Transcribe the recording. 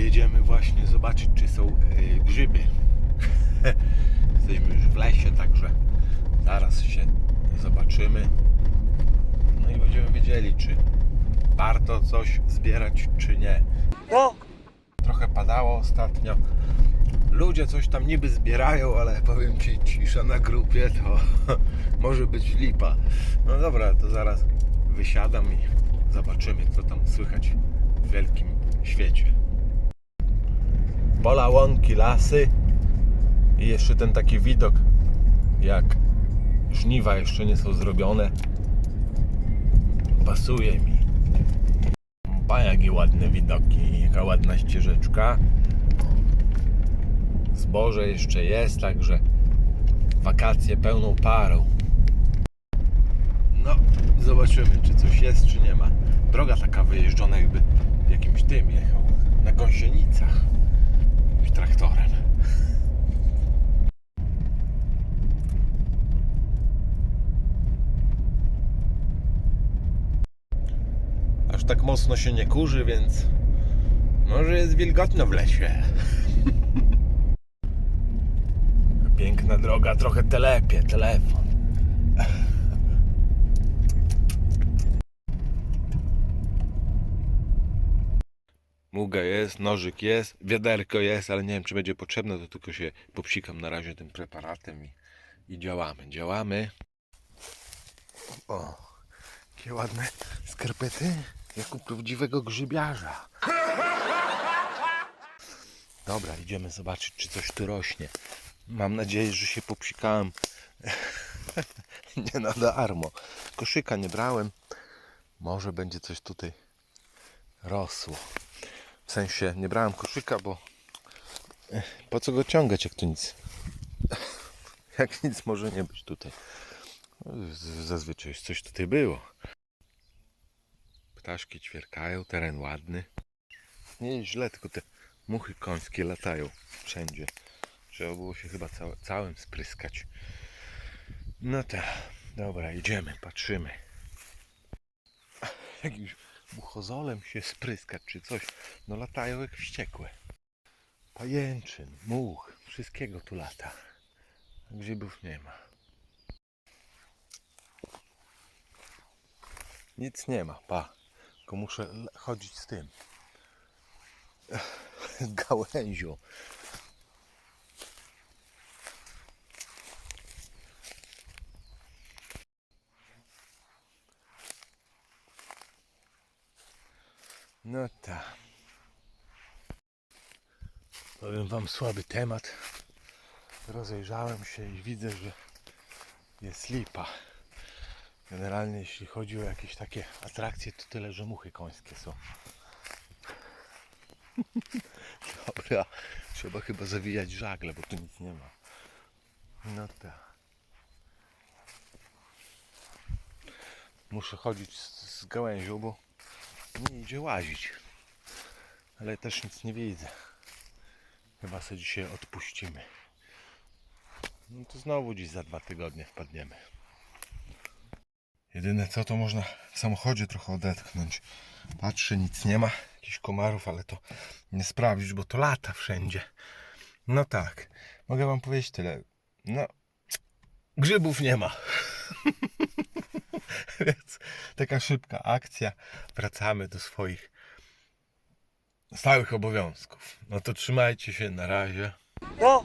Jedziemy właśnie zobaczyć, czy są e, grzyby. Jesteśmy już w lesie, także zaraz się zobaczymy. No i będziemy wiedzieli, czy warto coś zbierać, czy nie. No, trochę padało ostatnio. Ludzie coś tam niby zbierają, ale powiem Ci, cisza na grupie to może być lipa. No dobra, to zaraz wysiadam i zobaczymy, co tam słychać w wielkim świecie. Pola, łąki, lasy i jeszcze ten taki widok, jak żniwa jeszcze nie są zrobione. Pasuje mi. Pa, jakie ładne widoki, jaka ładna ścieżeczka. Zboże jeszcze jest, także wakacje pełną parą. No, zobaczymy, czy coś jest, czy nie ma. Droga taka wyjeżdżona, jakby jakimś tym jechał. Na gąsienicach. Traktorem. Aż tak mocno się nie kurzy, więc może jest wilgotno w lesie. Piękna droga, trochę telepie, telefon. Muga jest, nożyk jest, wiaderko jest, ale nie wiem czy będzie potrzebne, to tylko się popsikam na razie tym preparatem i, i działamy. Działamy. O, jakie ładne skarpety, jak u prawdziwego grzybiarza. Dobra, idziemy zobaczyć, czy coś tu rośnie. Mam nadzieję, że się popsikałem nie na darmo. Koszyka nie brałem. Może będzie coś tutaj rosło. W sensie nie brałem koszyka, bo po co go ciągać, jak tu nic. Jak nic może nie być tutaj. Z- Zazwyczaj coś tutaj było. Ptaszki ćwierkają, teren ładny. Nie jest źle, tylko te muchy końskie latają wszędzie. Trzeba było się chyba całe, całym spryskać. No tak, dobra, idziemy, patrzymy. Jakimś buchozolem się spryskać czy coś. No latają jak wściekłe. Pajęczyn, much, wszystkiego tu lata. Grzybów nie ma. Nic nie ma, pa. Tylko muszę chodzić z tym. Gałęzią. No tak. Powiem wam słaby temat. Rozejrzałem się i widzę, że jest lipa. Generalnie jeśli chodzi o jakieś takie atrakcje, to tyle, że muchy końskie są. Dobra, trzeba chyba zawijać żagle, bo tu nic nie ma. No tak. Muszę chodzić z, z gałęzią, bo nie idzie łazić. Ale też nic nie widzę. Chyba sobie dzisiaj odpuścimy. No to znowu dziś za dwa tygodnie wpadniemy. Jedyne co to można w samochodzie trochę odetchnąć. Patrzę, nic nie ma. Jakichś komarów, ale to nie sprawdzisz, bo to lata wszędzie. No tak. Mogę wam powiedzieć tyle. No, grzybów nie ma. Więc taka szybka akcja. Wracamy do swoich stałych obowiązków. No to trzymajcie się na razie. No,